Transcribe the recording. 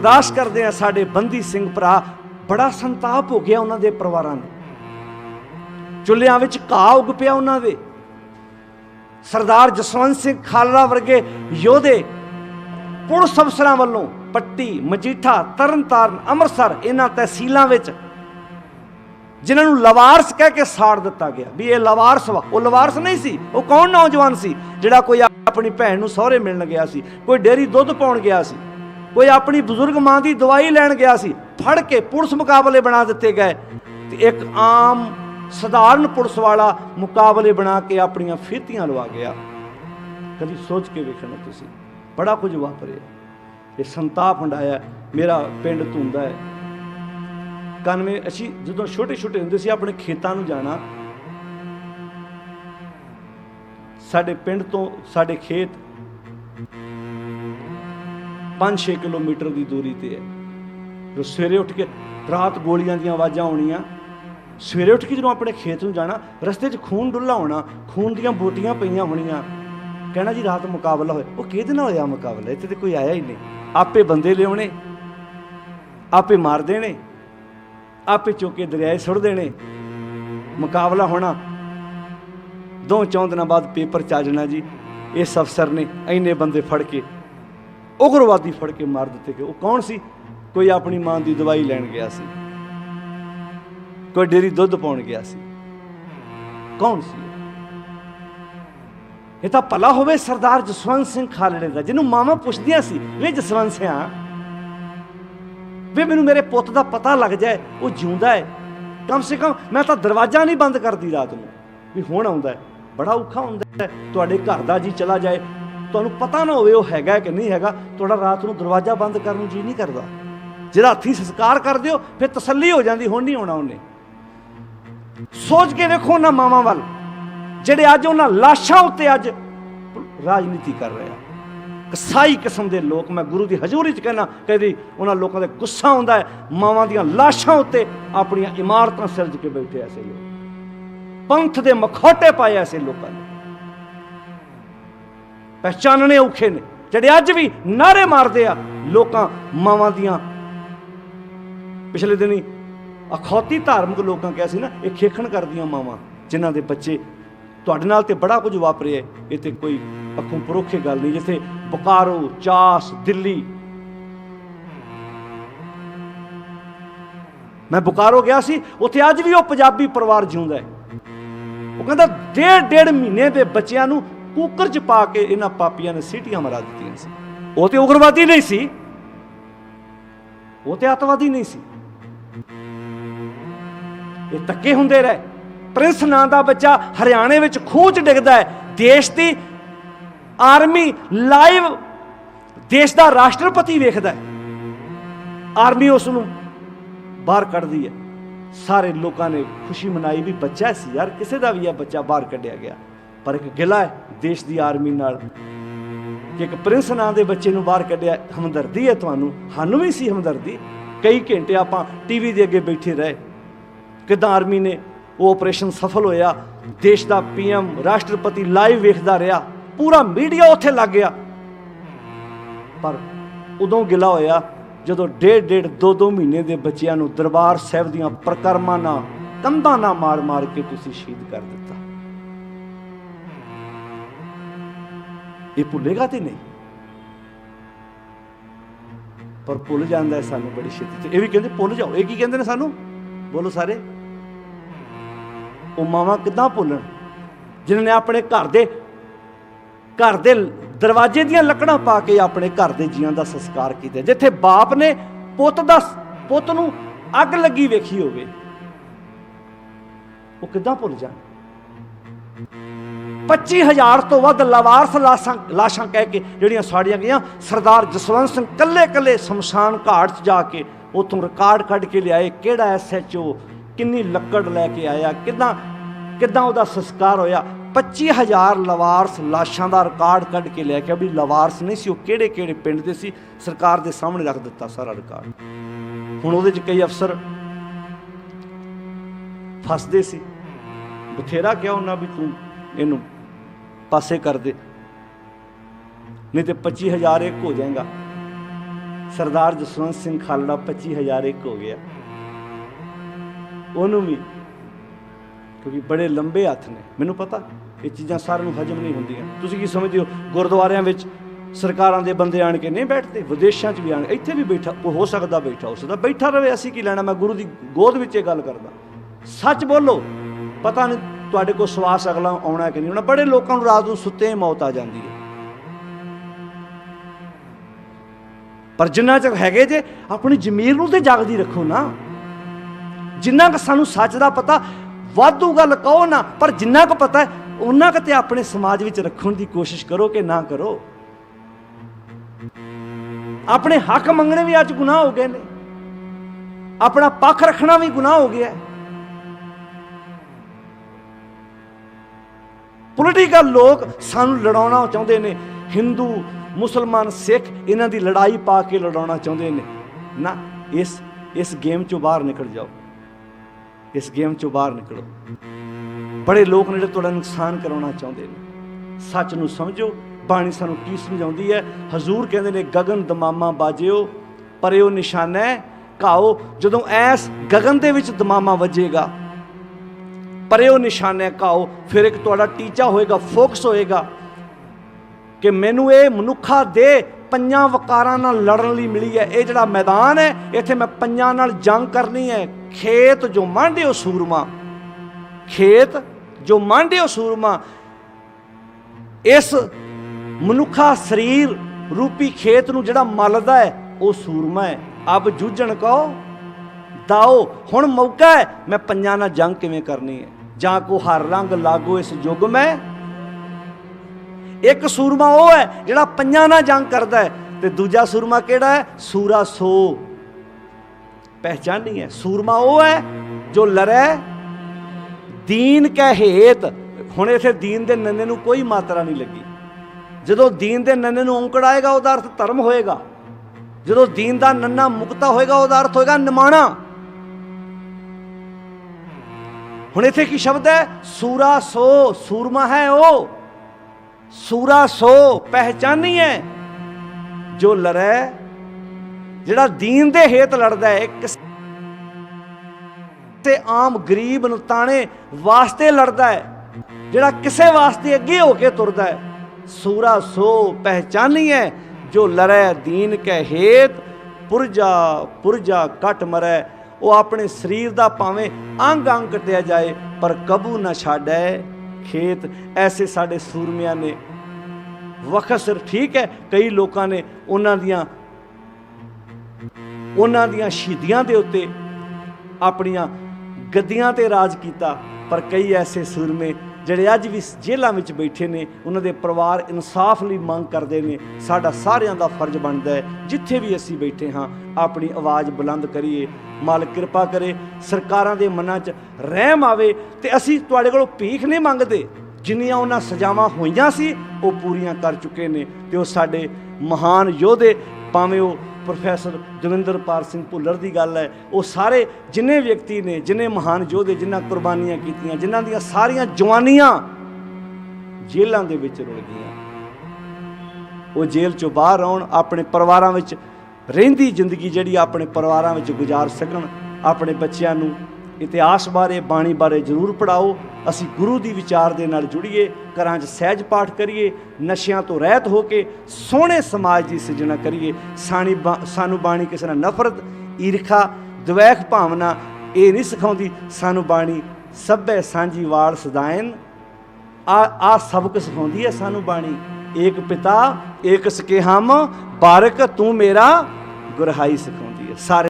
ਅਰਦਾਸ ਕਰਦੇ ਆ ਸਾਡੇ ਬੰਦੀ ਸਿੰਘ ਭਰਾ, ਬੜਾ ਸੰਤਾਪ ਹੋ ਗਿਆ ਉਹਨਾਂ ਦੇ ਪਰਿਵਾਰਾਂ ਨੂੰ। ਚੁੱਲ੍ਹਿਆਂ ਵਿੱਚ ਘਾਹ ਉਗ ਪਿਆ ਉਹਨਾਂ ਦੇ। ਸਰਦਾਰ ਜਸਵੰਤ ਸਿੰਘ ਖਾਲੜਾ ਵਰਗੇ ਯੋਧੇ ਪੁਲਿਸ ਅਫਸਰਾਂ ਵੱਲੋਂ ਪੱਟੀ, ਮਜੀਠਾ, ਤਰਨਤਾਰਨ, ਅੰਮ੍ਰਿਤਸਰ, ਇਹਨਾਂ ਤਹਿਸੀਲਾਂ ਵਿੱਚ ਜਿਨ੍ਹਾਂ ਨੂੰ ਲਵਾਰਸ ਕਹਿ ਕੇ ਸਾੜ ਦਿੱਤਾ ਗਿਆ ਵੀ ਇਹ ਲਵਾਰਸ ਵਾ। ਉਹ ਲਵਾਰਸ ਨਹੀਂ ਸੀ, ਉਹ ਕੌਣ ਨੌਜਵਾਨ ਸੀ ਜਿਹੜਾ ਕੋਈ ਆਪਣੀ ਭੈਣ ਨੂੰ ਸਹੁਰੇ ਮਿਲਣ ਗਿਆ ਸੀ, ਕੋਈ ਡੇਰੀ ਦੁੱਧ ਪਾਉਣ ਗਿਆ ਸੀ। ਕੋਈ ਆਪਣੀ ਬਜ਼ੁਰਗ ਮਾਂ ਦੀ ਦਵਾਈ ਲੈਣ ਗਿਆ ਸੀ, ਫੜ ਕੇ ਪੁਲਿਸ ਮੁਕਾਬਲੇ ਬਣਾ ਦਿੱਤੇ ਗਏ। ਤੇ ਇੱਕ ਆਮ ਸਧਾਰਨ ਪੁਲਿਸ ਵਾਲਾ ਮੁਕਾਬਲੇ ਬਣਾ ਕੇ ਆਪਣੀਆਂ ਫੀਤੀਆਂ ਲਵਾ ਗਿਆ। ਕਦੀ ਸੋਚ ਕੇ ਵੇਖਣਾ ਤੁਸੀਂ, ਬੜਾ ਕੁਝ ਵਾਪਰਿਆ। ਇਹ ਸੰਤਾਪ ਹੰਡਾਇਆ ਮੇਰਾ ਪਿੰਡ ਧੁੰਦਾ ਹੈ। 91 ਅਸੀਂ ਜਦੋਂ ਛੋਟੇ ਛੋਟੇ ਹੁੰਦੇ ਸੀ, ਆਪਣੇ ਖੇਤਾਂ ਨੂੰ ਜਾਣਾ। ਸਾਡੇ ਪਿੰਡ ਤੋਂ ਸਾਡੇ ਖੇਤ 5-6 ਕਿਲੋਮੀਟਰ ਦੀ ਦੂਰੀ ਤੇ ਹੈ। ਜੋ ਸਵੇਰੇ ਉੱਠ ਕੇ ਰਾਤ ਗੋਲੀਆਂ ਦੀਆਂ ਆਵਾਜ਼ਾਂ ਆਉਣੀਆਂ, ਸਵੇਰੇ ਉੱਠ ਕੇ ਜਦੋਂ ਆਪਣੇ ਖੇਤ ਨੂੰ ਜਾਣਾ, ਰਸਤੇ 'ਚ ਖੂਨ ਡੁੱਲਾ ਹੋਣਾ, ਖੂਨ ਦੀਆਂ ਬੋਟੀਆਂ ਪਈਆਂ ਹੋਣੀਆਂ, ਕਹਿਣਾ ਜੀ ਰਾਤ ਮੁਕਾਬਲਾ ਹੋਇਆ। ਉਹ ਕਿਹਦੇ ਨਾਲ ਹੋਇਆ ਮੁਕਾਬਲਾ? ਇੱਥੇ ਤੇ ਕੋਈ ਆਇਆ ਹੀ ਨਹੀਂ। ਆਪੇ ਬੰਦੇ ਲਿਆਉਣੇ, ਆਪੇ ਮਾਰ ਦੇਣੇ, ਆਪੇ ਚੁੱਕ ਕੇ ਦਰਿਆਏ ਸੁੱਟ ਦੇਣੇ। ਮੁਕਾਬਲਾ ਹੋਣਾ। ਦੋ ਚੌਂ ਦਿਨਾਂ ਬਾਅਦ ਪੇਪਰ ਚ ਆ ਜਾਣਾ ਜੀ। ਇਸ ਅਫਸਰ ਨੇ ਇੰਨੇ ਬੰਦੇ ਫੜ ਕੇ ਉਗਰਵਾਦੀ ਫੜ ਕੇ ਮਾਰ ਦਿੱਤੇ ਗਏ ਉਹ ਕੌਣ ਸੀ? ਕੋਈ ਆਪਣੀ ਮਾਂ ਦੀ ਦਵਾਈ ਲੈਣ ਗਿਆ ਸੀ। ਕੋਈ ਡੇਰੀ ਦੁੱਧ ਪਾਉਣ ਗਿਆ ਸੀ। ਕੌਣ ਸੀ ਇਹ ਤਾਂ ਭਲਾ ਹੋਵੇ ਸਰਦਾਰ ਜਸਵੰਤ ਸਿੰਘ ਖਾਲੜੇ ਦਾ, ਜਿਹਨੂੰ ਮਾਵਾਂ ਪੁੱਛਦੀਆਂ ਸੀ, ਵੇ ਜਸਵੰਤ ਸਿਆ, ਵੇ ਮੈਨੂੰ ਮੇਰੇ ਪੁੱਤ ਦਾ ਪਤਾ ਲੱਗ ਜਾਏ, ਉਹ ਜਿਉਂਦਾ ਹੈ। ਕਮ ਸੇ ਕਮ ਮੈਂ ਤਾਂ ਦਰਵਾਜ਼ਾ ਨਹੀਂ ਬੰਦ ਕਰਦੀ ਰਾਤ ਨੂੰ। ਵੀ ਹੁਣ ਆਉਂਦਾ ਬੜਾ ਔਖਾ ਹੁੰਦਾ ਤੁਹਾਡੇ ਘਰ ਦਾ ਜੀ ਚਲਾ ਜਾਏ ਤੁਹਾਨੂੰ ਪਤਾ ਨਾ ਹੋਵੇ ਉਹ ਹੈਗਾ ਕਿ ਨਹੀਂ ਹੈਗਾ, ਤੁਹਾਡਾ ਰਾਤ ਨੂੰ ਦਰਵਾਜ਼ਾ ਬੰਦ ਕਰਨ ਨੂੰ ਜੀ ਨਹੀਂ ਕਰਦਾ। ਜਿਹੜਾ ਹੱਥੀ ਸੰਸਕਾਰ ਕਰ ਦਿਓ ਫਿਰ ਤਸੱਲੀ ਹੋ ਜਾਂਦੀ, ਹੁਣ ਨਹੀਂ ਆਉਣਾ ਉਹਨੇ। ਸੋਚ ਕੇ ਵੇਖੋ ਨਾ ਮਾਵਾਂ ਵੱਲ, ਜਿਹੜੇ ਅੱਜ ਉਹਨਾਂ ਲਾਸ਼ਾਂ ਉੱਤੇ ਅੱਜ ਰਾਜਨੀਤੀ ਕਰ ਰਹੇ ਆ। ਕਸਾਈ ਕਿਸਮ ਦੇ ਲੋਕ, ਮੈਂ ਗੁਰੂ ਦੀ ਹਜ਼ੂਰੀ 'ਚ ਕਹਿਣਾ ਕਦੀ ਉਹਨਾਂ ਲੋਕਾਂ ਦੇ ਗੁੱਸਾ ਆਉਂਦਾ ਹੈ, ਮਾਵਾਂ ਦੀਆਂ ਲਾਸ਼ਾਂ ਉੱਤੇ ਆਪਣੀਆਂ ਇਮਾਰਤਾਂ ਸਿਰਜ ਕੇ ਬੈਠੇ ਐਸੇ ਲੋਕ। ਪੰਥ ਦੇ ਮਖੌਟੇ ਪਾਏ ਐਸੇ ਲੋਕਾਂ ਨੇ। ਪਹਿਚਾਨਣੇ ਔਖੇ ਨੇ। ਜਿਹੜੇ ਅੱਜ ਵੀ ਨਾਰੇ ਮਾਰਦੇ ਆ, ਲੋਕਾਂ ਮਾਵਾਂ ਦੀਆਂ। ਪਿਛਲੇ ਦਿਨੀ ਅਖੌਤੀ ਧਾਰਮਿਕ ਲੋਕਾਂ ਕਿਹਾ ਸੀ ਨਾ, ਇਹ ਖੇਖਣ ਕਰਦੀਆਂ ਮਾਵਾਂ, ਜਿਨ੍ਹਾਂ ਦੇ ਬੱਚੇ ਤੁਹਾਡੇ ਨਾਲ ਤੇ ਬੜਾ ਕੁਝ ਵਾਪਰਿਆ ਇਹ ਤੇ ਕੋਈ ਅੱਖੋਂ ਪਰੋਖੇ ਗੱਲ ਨਹੀਂ, ਜਿੱਥੇ ਬੁਕਾਰੋ, ਚਾਸ, ਦਿੱਲੀ। ਮੈਂ ਬੁਕਾਰੋ ਗਿਆ ਸੀ, ਉੱਥੇ ਅੱਜ ਵੀ ਉਹ ਪੰਜਾਬੀ ਪਰਿਵਾਰ ਜਿਉਂਦਾ ਹੈ। ਉਹ ਕਹਿੰਦਾ ਡੇਢ ਡੇਢ ਮਹੀਨੇ ਦੇ ਬੱਚਿਆਂ ਨੂੰ ਕੁੱਕਰ 'ਚ ਪਾ ਕੇ ਇਹਨਾਂ ਪਾਪੀਆਂ ਨੇ ਸੀਟੀਆਂ ਮਰਾ ਦਿੱਤੀਆਂ ਸੀ। ਉਹ ਤੇ ਉਗਰਵਾਦੀ ਨਹੀਂ ਸੀ। ਉਹ ਤੇ ਅਤਵਾਦੀ ਨਹੀਂ ਸੀ। ਇਹ ਤੱਕੇ ਹੁੰਦੇ ਰਹੇ। ਪ੍ਰਿੰਸ ਨਾਂ ਦਾ ਬੱਚਾ ਹਰਿਆਣੇ ਵਿੱਚ ਖੂਹ 'ਚ ਡਿੱਗਦਾ ਹੈ। ਦੇਸ਼ ਦੀ ਆਰਮੀ ਲਾਈਵ ਦੇਸ਼ ਦਾ ਰਾਸ਼ਟਰਪਤੀ ਵੇਖਦਾ ਹੈ। ਆਰਮੀ ਉਸ ਨੂੰ ਬਾਹਰ ਕੱਢਦੀ ਹੈ। ਸਾਰੇ ਲੋਕਾਂ ਨੇ ਖੁਸ਼ੀ ਮਨਾਈ ਵੀ ਬੱਚਾ ਸੀ ਯਾਰ, ਕਿਸੇ ਦਾ ਵੀ ਇਹ ਬੱਚਾ ਬਾਹਰ ਕੱਢਿਆ ਗਿਆ। ਪਰ ਇੱਕ ਗਿਲਾ ਹੈ। ਦੇਸ਼ ਦੀ ਆਰਮੀ ਨਾਲ ਕਿ ਇੱਕ ਪ੍ਰਿੰਸ ਨਾਂ ਦੇ ਬੱਚੇ ਨੂੰ ਬਾਹਰ ਕੱਢਿਆ, ਹਮਦਰਦੀ ਹੈ ਤੁਹਾਨੂੰ, ਸਾਨੂੰ ਵੀ ਸੀ ਹਮਦਰਦੀ। ਕਈ ਘੰਟੇ ਆਪਾਂ ਟੀਵੀ ਦੇ ਅੱਗੇ ਬੈਠੇ ਰਹੇ। ਕਿਦਾਂ ਆਰਮੀ ਨੇ ਉਹ ਆਪਰੇਸ਼ਨ ਸਫਲ ਹੋਇਆ, ਦੇਸ਼ ਦਾ ਪੀਐਮ ਰਾਸ਼ਟਰਪਤੀ ਲਾਈਵ ਵੇਖਦਾ ਰਿਹਾ, ਪੂਰਾ ਮੀਡੀਆ ਉੱਥੇ ਲੱਗ ਗਿਆ। ਪਰ ਉਦੋਂ ਗਿਲਾ ਹੋਇਆ, ਜਦੋਂ ਡੇਢ ਡੇਢ ਦੋ ਦੋ ਮਹੀਨੇ ਦੇ ਬੱਚਿਆਂ ਨੂੰ ਦਰਬਾਰ ਸਾਹਿਬ ਦੀਆਂ ਪ੍ਰਕਰਮਾਂ ਨਾਲ ਕੰਧਾਂ ਨਾਲ ਮਾਰ ਮਾਰ ਕੇ ਤੁਸੀਂ ਸ਼ਹੀਦ ਕਰ ਦਿੱਤਾ। ਇਹ ਭੁੱਲੇਗਾ ਤੇ ਨਹੀਂ। ਪਰ ਭੁੱਲ ਜਾਂਦਾ ਹੈ ਸਾਨੂੰ ਬੜੀ ਛੇਤੀ ਤੇ ਇਹ ਵੀ ਕਹਿੰਦੇ ਭੁੱਲ ਜਾਓ। ਇਹ ਕੀ ਕਹਿੰਦੇ ਨੇ ਸਾਨੂੰ? ਬੋਲੋ ਸਾਰੇ। ਉਹ ਮਾਵਾਂ ਕਿੱਦਾਂ ਭੁੱਲਣ? ਜਿਨ੍ਹਾਂ ਨੇ ਆਪਣੇ ਘਰ ਦੇ ਘਰ ਦੇ ਦਰਵਾਜ਼ੇ ਦੀਆਂ ਲੱਕੜਾਂ ਪਾ ਕੇ ਆਪਣੇ ਘਰ ਦੇ ਜੀਆਂ ਦਾ ਸੰਸਕਾਰ ਕੀਤਾ। ਜਿੱਥੇ ਬਾਪ ਨੇ ਪੁੱਤ ਦਾ ਪੁੱਤ ਨੂੰ ਅੱਗ ਲੱਗੀ ਵੇਖੀ ਹੋਵੇ, ਉਹ ਕਿੱਦਾਂ ਭੁੱਲ ਜਾਣ? 25000 ਤੋਂ ਵੱਧ ਲਵਾਰਸ ਲਾਸ਼ਾਂ ਲਾਸ਼ਾਂ ਕਹਿ ਕੇ ਜਿਹੜੀਆਂ ਸਾੜੀਆਂ ਗਈਆਂ, ਸਰਦਾਰ ਜਸਵੰਤ ਸਿੰਘ ਕੱਲੇ ਕੱਲੇ ਸ਼ਮਸ਼ਾਨ ਘਾਟ 'ਚ ਜਾ ਕੇ ਉਥੋਂ ਰਿਕਾਰਡ ਕੱਢ ਕੇ ਲਿਆਏ। ਕਿਹੜਾ ਐਸਐਚਓ ਕਿੰਨੀ ਲੱਕੜ ਲੈ ਕੇ ਆਇਆ? ਕਿਦਾਂ ਕਿਦਾਂ ਉਹਦਾ ਸੰਸਕਾਰ ਹੋਇਆ? 25000 ਲਵਾਰਸ ਲਾਸ਼ਾਂ ਦਾ ਰਿਕਾਰਡ ਕੱਢ ਕੇ ਲੈ ਕੇ ਵੀ ਲਵਾਰਸ ਨਹੀਂ ਸੀ, ਉਹ ਕਿਹੜੇ ਕਿਹੜੇ ਪਿੰਡ ਦੇ ਸੀ? ਸਰਕਾਰ ਦੇ ਸਾਹਮਣੇ ਰੱਖ ਦਿੱਤਾ ਸਾਰਾ ਰਿਕਾਰਡ ਹੁਣ ਉਹਦੇ 'ਚ ਕਈ ਅਫਸਰ ਫਸਦੇ ਸੀ। ਬਥੇਰਾ ਕਿਹਾ ਉਹਨਾਂ ਵੀ ਤੂੰ ਇਹਨੂੰ ਪਾਸੇ ਕਰ ਦੇ। ਨਹੀਂ ਤੇ 25000 ਇੱਕ ਹੋ ਜਾਏਗਾ। ਸਰਦਾਰ ਜਸਵੰਤ ਸਿੰਘ ਖਾਲੜਾ 25000 ਇੱਕ ਹੋ ਗਿਆ। ਉਹਨੂੰ ਵੀ, ਕਿਉਂਕਿ ਬੜੇ ਲੰਬੇ ਹੱਥ ਨੇ। ਮੈਨੂੰ ਪਤਾ, ਇਹ ਚੀਜ਼ਾਂ ਸਾਰਿਆਂ ਨੂੰ ਹਜਮ ਨਹੀਂ ਹੁੰਦੀਆਂ। ਤੁਸੀਂ ਕੀ ਸਮਝਦੇ ਹੋ? ਗੁਰਦੁਆਰਿਆਂ ਵਿੱਚ ਸਰਕਾਰਾਂ ਦੇ ਬੰਦੇ ਆਣ ਕੇ ਨਹੀਂ ਬੈਠਦੇ, ਵਿਦੇਸ਼ਾਂ 'ਚ ਵੀ ਆਣ, ਇੱਥੇ ਵੀ ਬੈਠਾ, ਉਹ ਹੋ ਸਕਦਾ ਬੈਠਾ ਹੋ ਸਕਦਾ ਬੈਠਾ ਰਵੇ, ਅਸੀਂ ਕੀ ਲੈਣਾ? ਮੈਂ ਗੁਰੂ ਦੀ ਗੋਦ ਵਿੱਚ ਇਹ ਗੱਲ ਕਰਦਾ। ਸੱਚ ਬੋਲੋ। ਪਤਾ ਨਹੀਂ ਤੁਹਾਡੇ ਕੋਲ ਸਵਾਸ ਅਗਲਾ ਆਉਣਾ ਕਿ ਨਹੀਂ ਆਉਣਾ। ਬੜੇ ਲੋਕਾਂ ਨੂੰ ਰਾਤ ਨੂੰ ਸੁੱਤੇ ਮੌਤ ਆ ਜਾਂਦੀ ਹੈ। ਪਰ ਜਿੰਨਾ ਚਿਰ ਹੈਗੇ ਜੇ, ਆਪਣੀ ਜ਼ਮੀਰ ਨੂੰ ਤੇ ਜਾਗਦੀ ਰੱਖੋ ਨਾ। ਜਿੰਨਾ ਕੁ ਸਾਨੂੰ ਸੱਚ ਦਾ ਪਤਾ, ਵਾਧੂ ਗੱਲ ਕਹੋ ਨਾ, ਪਰ ਜਿੰਨਾ ਕੁ ਪਤਾ ਹੈ, ਉਹਨਾਂ ਕੁ ਤੇ ਆਪਣੇ ਸਮਾਜ ਵਿੱਚ ਰੱਖਣ ਦੀ ਕੋਸ਼ਿਸ਼ ਕਰੋ ਕਿ ਨਾ ਕਰੋ। ਆਪਣੇ ਹੱਕ ਮੰਗਣੇ ਵੀ ਅੱਜ ਗੁਨਾਹ ਹੋ ਗਏ ਨੇ। ਆਪਣਾ ਪੱਖ ਰੱਖਣਾ ਵੀ ਗੁਨਾਹ ਹੋ ਗਿਆ ਹੈ। ਪੋਲੀਟੀਕਲ ਲੋਕ ਸਾਨੂੰ ਲੜਾਉਣਾ ਚਾਹੁੰਦੇ ਨੇ। ਹਿੰਦੂ, ਮੁਸਲਮਾਨ, ਸਿੱਖ, ਇਹਨਾਂ ਦੀ ਲੜਾਈ ਪਾ ਕੇ ਲੜਾਉਣਾ ਚਾਹੁੰਦੇ ਨੇ। ਨਾ, ਇਸ ਇਸ ਗੇਮ ਚੋਂ ਬਾਹਰ ਨਿਕਲ ਜਾਓ। ਇਸ ਗੇਮ ਚੋਂ ਬਾਹਰ ਨਿਕਲੋ। ਬੜੇ ਲੋਕ ਨੇ ਜਿਹੜੇ ਤੁਹਾਡਾ ਨੁਕਸਾਨ ਕਰਾਉਣਾ ਚਾਹੁੰਦੇ ਨੇ। ਸੱਚ ਨੂੰ ਸਮਝੋ, ਬਾਣੀ ਸਾਨੂੰ ਕੀ ਸਮਝਾਉਂਦੀ ਹੈ? ਹਜ਼ੂਰ ਕਹਿੰਦੇ ਨੇ, ਗਗਨ ਦਮਾਮਾ ਬਾਜਿਓ, ਪਰਿਓ ਨਿਸ਼ਾਨਾ ਘਾਓ। ਜਦੋਂ ਐਸ ਗਗਨ ਦੇ ਵਿੱਚ ਦਮਾਮਾ ਵੱਜੇਗਾ ਪਰਿਓ ਨਿਸ਼ਾਨੇ ਘਾਓ ਫਿਰ ਇੱਕ ਤੁਹਾਡਾ ਟੀਚਾ ਹੋਏਗਾ, ਫੋਕਸ ਹੋਏਗਾ ਕਿ ਮੈਨੂੰ ਇਹ ਮਨੁੱਖਾ ਦੇ ਪੰਜਾਂ ਵਕਾਰਾਂ ਨਾਲ ਲੜਨ ਲਈ ਮਿਲੀ ਹੈ। ਇਹ ਜਿਹੜਾ ਮੈਦਾਨ ਹੈ, ਇੱਥੇ ਮੈਂ ਪੰਜਾਂ ਨਾਲ ਜੰਗ ਕਰਨੀ ਹੈ। ਖੇਤ ਜੋ ਮਾਂਡਿਓ ਸੂਰਮਾ, ਖੇਤ ਜੋ ਮਾਂਡਿਓ ਸੂਰਮਾ, ਇਸ ਮਨੁੱਖਾ ਸਰੀਰ ਰੂਪੀ ਖੇਤ ਨੂੰ ਜਿਹੜਾ ਮਲਦਾ ਹੈ, ਉਹ ਸੂਰਮਾ ਹੈ। ਅਬ ਜੂਝਣ ਕਹੋ, ਦਾਓ, ਹੁਣ ਮੌਕਾ ਹੈ, ਮੈਂ ਪੰਜਾਂ ਨਾਲ ਜੰਗ ਕਿਵੇਂ ਕਰਨੀ ਹੈ? ਜਾਂ ਕੋ ਹਰ ਰੰਗ ਲਾਗੋ ਇਸ ਯੁੱਗ ਮੈਂ? ਇੱਕ ਸੂਰਮਾ ਉਹ ਹੈ ਜਿਹੜਾ ਪੰਜਾਂ ਨਾਲ ਜੰਗ ਕਰਦਾ ਹੈ ਤੇ ਦੂਜਾ ਸੂਰਮਾ ਕਿਹੜਾ ਹੈ? ਸੂਰਾ ਸੋ। ਪਹਿਚਾਨੀ ਹੈ, ਸੂਰਮਾ ਉਹ ਹੈ ਜੋ ਲੜੈ ਦੀਨ ਕੈ ਹੇਤ। ਹੁਣ ਇਥੇ ਦੀਨ ਦੇ ਨੰਨੇ ਨੂੰ ਕੋਈ ਮਾਤਰਾ ਨਹੀਂ ਲੱਗੀ। ਜਦੋਂ ਦੀਨ ਦੇ ਨੰਨੇ ਨੂੰ ਔਂਕੜ ਆਏਗਾ, ਉਹਦਾ ਅਰਥ ਧਰਮ ਹੋਏਗਾ। ਜਦੋਂ ਦੀਨ ਦਾ ਨੰਨਾ ਮੁਕਤਾ ਹੋਏਗਾ, ਉਹਦਾ ਅਰਥ ਹੋਏਗਾ ਨਿਮਾਣਾ। ਹੁਣ ਇੱਥੇ ਕੀ ਸ਼ਬਦ ਹੈ? ਸੂਰਾ ਸੋ, ਸੂਰਮਾ ਹੈ ਉਹ ਸੂਰਾ ਸੋ, ਪਹਿਚਾਨੀ ਹੈ ਜੋ ਲੜੈ ਜਿਹੜਾ ਦੀਨ ਦੇ ਹੇਤ ਲੜਦਾ ਹੈ ਤੇ ਆਮ ਗਰੀਬ ਨੂੰ ਤਾਣੇ ਵਾਸਤੇ ਲੜਦਾ ਹੈ ਜਿਹੜਾ ਕਿਸੇ ਵਾਸਤੇ ਅੱਗੇ ਹੋ ਕੇ ਤੁਰਦਾ ਹੈ ਸੂਰਾ ਸੋ, ਪਹਿਚਾਨੀ ਹੈ ਜੋ ਲੜੈ ਦੀਨ ਕੈ ਹੇਤ, ਪੁਰਜਾ ਪੁਰਜਾ ਕਟ ਮਰੈ। ਉਹ ਆਪਣੇ ਸਰੀਰ ਦਾ ਭਾਵੇਂ ਅੰਗ ਅੰਗ ਕਟਿਆ ਜਾਏ, ਪਰ ਕਬੂ ਨਾ ਛਾੜੈ ਖੇਤ ਐਸੇ ਸਾਡੇ ਸੂਰਮਿਆਂ ਨੇ। ਵਕਤ ਸਿਰ ਠੀਕ ਹੈ, ਕਈ ਲੋਕਾਂ ਨੇ ਉਹਨਾਂ ਦੀਆਂ ਉਹਨਾਂ ਦੀਆਂ ਸ਼ਹੀਦੀਆਂ ਦੇ ਉੱਤੇ ਆਪਣੀਆਂ ਗੱਦੀਆਂ ਤੇ ਰਾਜ ਕੀਤਾ, ਪਰ ਕਈ ਐਸੇ ਸੂਰਮੇ ਜਿਹੜੇ ਅੱਜ ਵੀ ਜੇਲ੍ਹਾਂ ਵਿੱਚ ਬੈਠੇ ਨੇ, ਉਹਨਾਂ ਦੇ ਪਰਿਵਾਰ ਇਨਸਾਫ ਲਈ ਮੰਗ ਕਰਦੇ ਨੇ, ਸਾਡਾ ਸਾਰਿਆਂ ਦਾ ਫਰਜ਼ ਬਣਦਾ ਹੈ, ਜਿੱਥੇ ਵੀ ਅਸੀਂ ਬੈਠੇ ਹਾਂ, ਆਪਣੀ ਆਵਾਜ਼ ਬੁਲੰਦ ਕਰੀਏ, ਮਾਲਕ ਕਿਰਪਾ ਕਰੇ, ਸਰਕਾਰਾਂ ਦੇ ਮਨਾਂ 'ਚ ਰਹਿਮ ਆਵੇ ਤੇ ਅਸੀਂ ਤੁਹਾਡੇ ਕੋਲੋਂ ਭੀਖ ਨਹੀਂ ਮੰਗਦੇ। ਜਿੰਨੀਆਂ ਉਹਨਾਂ ਸਜ਼ਾਵਾਂ ਹੋਈਆਂ ਸੀ, ਉਹ ਪੂਰੀਆਂ ਕਰ ਚੁੱਕੇ ਨੇ ਤੇ ਉਹ ਸਾਡੇ ਮਹਾਨ ਯੋਧੇ, ਭਾਵੇਂ ਉਹ ਪ੍ਰੋਫੈਸਰ ਦਵਿੰਦਰਪਾਲ ਸਿੰਘ ਭੁੱਲਰ ਦੀ ਗੱਲ ਹੈ। ਉਹ ਸਾਰੇ ਜਿੰਨੇ ਵਿਅਕਤੀ ਨੇ, ਜਿੰਨੇ ਮਹਾਨ ਯੋਧੇ ਜਿਨ੍ਹਾਂ ਕੁਰਬਾਨੀਆਂ ਕੀਤੀਆਂ ਜਿਨ੍ਹਾਂ ਦੀਆਂ ਸਾਰੀਆਂ ਜਵਾਨੀਆਂ ਜੇਲ੍ਹਾਂ ਦੇ ਵਿੱਚ ਰੁਲ ਗਈਆਂ। ਉਹ ਜੇਲ੍ਹ ਚੋਂ ਬਾਹਰ ਆਉਣ, ਆਪਣੇ ਪਰਿਵਾਰਾਂ ਵਿੱਚ ਰਹਿੰਦੀ ਜ਼ਿੰਦਗੀ ਜਿਹੜੀ ਆਪਣੇ ਪਰਿਵਾਰਾਂ ਵਿੱਚ ਗੁਜ਼ਾਰ ਸਕਣ, ਆਪਣੇ ਬੱਚਿਆਂ ਨੂੰ ਇਤਿਹਾਸ ਬਾਰੇ, ਬਾਣੀ ਬਾਰੇ ਜ਼ਰੂਰ ਪੜਾਓ ਅਸੀਂ ਗੁਰੂ ਦੀ ਵਿਚਾਰ ਦੇ ਨਾਲ ਜੁੜੀਏ, ਘਰਾਂ 'ਚ ਸਹਿਜ ਪਾਠ ਕਰੀਏ, ਨਸ਼ਿਆਂ ਤੋਂ ਰਹਿਤ ਹੋ ਕੇ ਸੋਹਣੇ ਸਮਾਜ ਦੀ ਸਿਰਜਣਾ ਕਰੀਏ। ਸਾਣੀ ਬਾ- ਸਾਨੂੰ ਬਾਣੀ ਕਿਸੇ ਨਾਲ ਨਫ਼ਰਤ, ਈਰਖਾ, ਦਵੈਖ ਭਾਵਨਾ ਇਹ ਨਹੀਂ ਸਿਖਾਉਂਦੀ। ਸਾਨੂੰ ਬਾਣੀ ਸਭੇ ਸਾਂਝੀ ਵਾਲ ਸਦਾਇਨ। ਆ ਆ ਸਬਕ ਸਿਖਾਉਂਦੀ ਹੈ ਸਾਨੂੰ ਬਾਣੀ। ਏਕ ਪਿਤਾ, ਏਕ ਸਕੇ ਹਮ, ਬਾਰਕ ਤੂੰ ਮੇਰਾ ਗੁਰਹਾਈ ਸਿਖਾਉਂਦੀ ਹੈ। ਸਾਰੇ